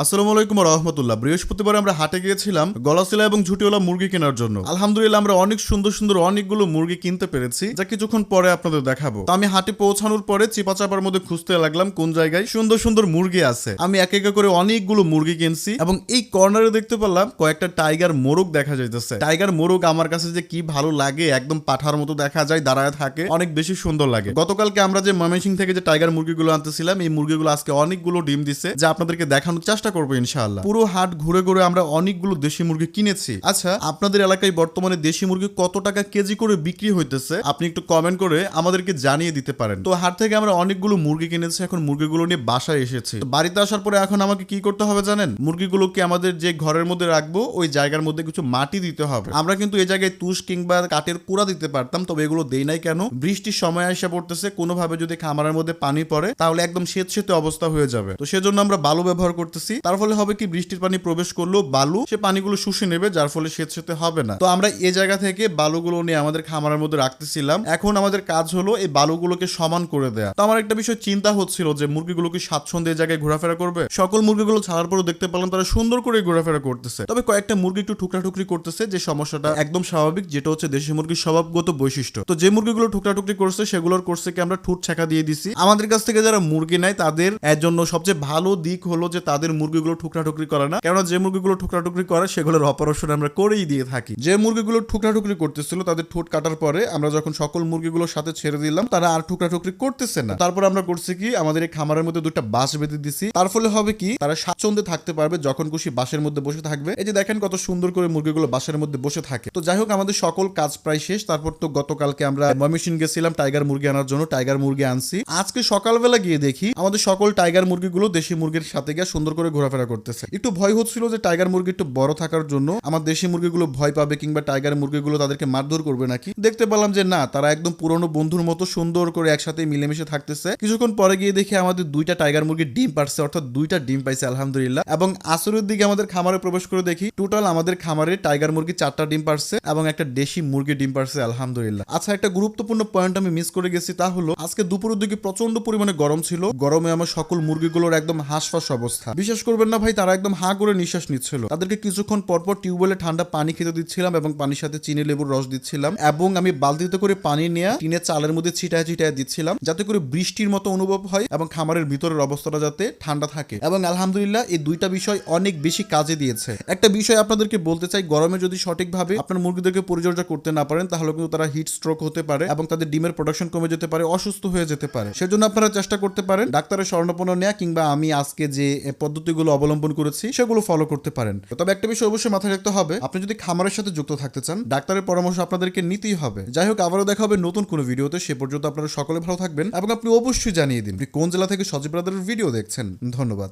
আসসালামু আলাইকুম রহমতুল্লাহ বৃহস্পতিবার আমরা হাটে গিয়েছিলাম গলাশিলা এবং ঝুটিওয়ালা মুরগি কেনার জন্য। আলহামদুলিল্লাহ, আমরা অনেক সুন্দর সুন্দর অনেকগুলো মুরগি কিনতে পেরেছি, যা কিছুক্ষণ পরে আপনাদের দেখাবো। আমি হাটে পৌঁছানোর পরে চিপা চাপার মধ্যে খুঁজতে লাগলাম কোন জায়গায় সুন্দর সুন্দর মুরগি আছে। আমি এক একে করে অনেকগুলো মুরগি কিনছি এবং এই কর্নারে দেখতে পেলাম কয়েকটা টাইগার মোরগ দেখা যাইতেছে। টাইগার মোরগ আমার কাছে যে কি ভালো লাগে, একদম পাঠার মতো দেখা যায়, দাঁড়ায় থাকে, অনেক বেশি সুন্দর লাগে। গতকালকে আমরা যে ময়মনসিং থেকে যে টাইগার মুরগিগুলো আনতেছিলাম, এই মুরগিগুলো আজকে অনেকগুলো ডিম দিছে, যা আপনাদেরকে দেখানোর চেষ্টা করব ইনশাআল্লাহ। পুরো হাট ঘুরে ঘুরে আমরা অনেকগুলো দেশি মুরগি কিনেছি। আচ্ছা আপনাদের এলাকায় বর্তমানে দেশি মুরগি কত টাকা কেজি করে বিক্রি হইতেছে? আপনি একটু কমেন্ট করে আমাদেরকে জানিয়ে দিতে পারেন। তো হাট থেকে আমরা অনেকগুলো মুরগি কিনেছি, এখন মুরগিগুলো নিয়ে বাসায় এসেছি। বাড়িতে আসার পরে এখন আমাকে কি করতে হবে জানেন? মুরগিগুলোকে আমাদের যে ঘরের মধ্যে রাখব, ওই জায়গার মধ্যে কিছু মাটি দিতে হবে। আমরা কিন্তু এই জায়গায় তুষ কিংবা কাঠের কুড়া দিতে পারতাম, তবে এগুলো দেই নাই কেন? বৃষ্টির সময় এসে পড়তেছে, কোনোভাবে যদি খামারের মধ্যে পানি পড়ে, তাহলে একদম শীত শীতে অবস্থা হয়ে যাবে। তো সেজন্য আমরা বালু ব্যবহার করতেছি তার ফলে হবে কি, বৃষ্টির পানি প্রবেশ করলেও বালু, সে পানিগুলো শুষে নেবে, যার ফলে শীত শীতে হবে না। তো আমরা এই জায়গা থেকে বালুগুলো নিয়ে আমাদের খামারের মধ্যে রাখতেছিলাম। এখন আমাদের কাজ হলো এই বালুগুলোকে সমান করে দেয়া। তো আমার একটা বিষয় চিন্তা হচ্ছিল যে, মুরগিগুলো কি স্বাচ্ছন্দ্যে এই জায়গায় ঘোরাফেরা করবে? সকল মুরগিগুলো ছাড়ার পরও দেখতে পেলাম তারা সুন্দর করে ঘোরাফেরা করতেছে। তবে কয়েকটা মুরগি একটু টুকরা টুকরি করতেছে, যে সমস্যাটা একদম স্বাভাবিক, যেটা হচ্ছে দেশি মুরগির স্বভাবগত বৈশিষ্ট্য। তো যে মুরগিগুলো টুকরা টুকরি করছে, সেগুলোর করছে কি আমরা ঠুট ছাকা দিয়ে দিছি? আমাদের কাছ থেকে যারা মুরগি নেয়, তাদের এর জন্য সবচেয়ে ভালো দিক হলো যে, তাদের মুরগিগুলো টুকরি করে না। কেননা যে মুরগিগুলো টুকরি করে, সেগুলোর অপারেশন আমরা করেই দিয়ে থাকি। যে মুরগিগুলো টুকরি করতেছিল, তাদের ঠোঁট কাটার পরে আমরা যখন সকল মুরগিগুলোর সাথে ছেড়ে দিলাম, তারা আর টুকরি করতেছে না। তারপর আমরা করছি কি, আমাদের এই খামারের মধ্যে দুটো বাঁশ বেঁধে দিছি। তার ফলে হবে কি, তারা স্বাচ্ছন্দ্যে থাকতে পারবে যখন খুশি বাঁশের মধ্যে বসে থাকবে। এই যে দেখেন কত সুন্দর করে মুরগিগুলো বাঁশের মধ্যে বসে থাকে। তো যাই হোক, আমাদের সকল কাজ প্রায় শেষ। তারপর তো গতকালকে আমরা ময়মনসিং গেছিলাম টাইগার মুরগি আনার জন্য, টাইগার মুরগি আনছি। আজকে সকালবেলা গিয়ে দেখি, আমাদের সকল টাইগার মুরগিগুলো দেশি মুরগির সাথে গিয়ে সুন্দর করে ঘোরাফেরা করতেছে। একটু ভয় হচ্ছিল যে টাইগার মুরগি একটু বড় থাকার জন্য আমার দেশি মুরগিগুলো ভয় পাবে কিংবা টাইগার মুরগিগুলো তাদেরকে মারধর করবে নাকি? দেখতে পেলাম যে না, তারা একদম পুরনো বন্ধুর মতো সুন্দর করে একসাথে মিলেমিশে থাকতেছে। কিছুক্ষণ পরে গিয়ে দেখি আমাদের দুইটা টাইগার মুরগির ডিম পারছে অর্থাৎ দুইটা ডিম পাইছে, আলহামদুলিল্লাহ। এবং আসরের দিকে আমাদের খামারে প্রবেশ করে দেখি টোটাল আমাদের খামারে টাইগার মুরগি চারটা ডিম পারছে এবং একটা দেশি মুরগি ডিম পারছে আলহামদুলিল্লাহ। আচ্ছা একটা গুরুত্বপূর্ণ পয়েন্ট আমি মিস করে গেছি তা হলো, আজকে দুপুরের দিকে প্রচণ্ড পরিমাণে গরম ছিল। গরমে আমার সকল মুরগিগুলোর একদম হাঁসফাঁস অবস্থা। বিশ্বাস করবেন না ভাই, তারা একদম হাঁ করে নিঃশ্বাস নিচ্ছিল। তাদেরকে কিছুক্ষণ পরপর টিউবওয়েলে ঠান্ডা পানি খেতে দিচ্ছিলাম এবং পানির সাথে চিনি লেবুর রস দিচ্ছিলাম এবং আমি বালতিতে করে পানি নিয়ে টিনের চালের মধ্যে ছিটায় ছিটায় দিচ্ছিলাম যাতে করে বৃষ্টির মতো অনুভব হয় এবং খামারের ভিতরের অবস্থাটা যাতে ঠান্ডা থাকে। এবং আলহামদুলিল্লাহ, এই দুইটা বিষয় অনেক বেশি কাজে দিয়েছে। একটা বিষয় আপনাদেরকে বলতে চাই, গরমে যদি সঠিকভাবে আপনার মুরগিদেরকে পরিচর্যা করতে না পারেন তাহলে কিন্তু তারা হিট স্ট্রোক হতে পারে এবং তাদের ডিমের প্রোডাকশন কমে যেতে পারে, অসুস্থ হয়ে যেতে পারে। সেজন্য আপনারা চেষ্টা করতে পারেন, ডাক্তারের স্বর্ণপন্ন নেওয়া কিংবা আমি আজকে যে পদ্ধতিগুলো অবলম্বন করেছি, সেগুলো ফলো করতে পারেন। তবে একটা বিষয় অবশ্যই মাথায় রাখতে হবে, আপনি যদি খামারের সাথে যুক্ত থাকতে চান, ডাক্তারের পরামর্শ আপনাদেরকে নিতেই হবে। যাই হোক, আবারও দেখা হবে নতুন কোনো ভিডিওতে, সে পর্যন্ত আপনারা সকলে ভালো থাকবেন এবং আপনি অবশ্যই জানিয়ে দিন কোন জেলা থেকে সজীব ভিডিও দেখছেন। ধন্যবাদ।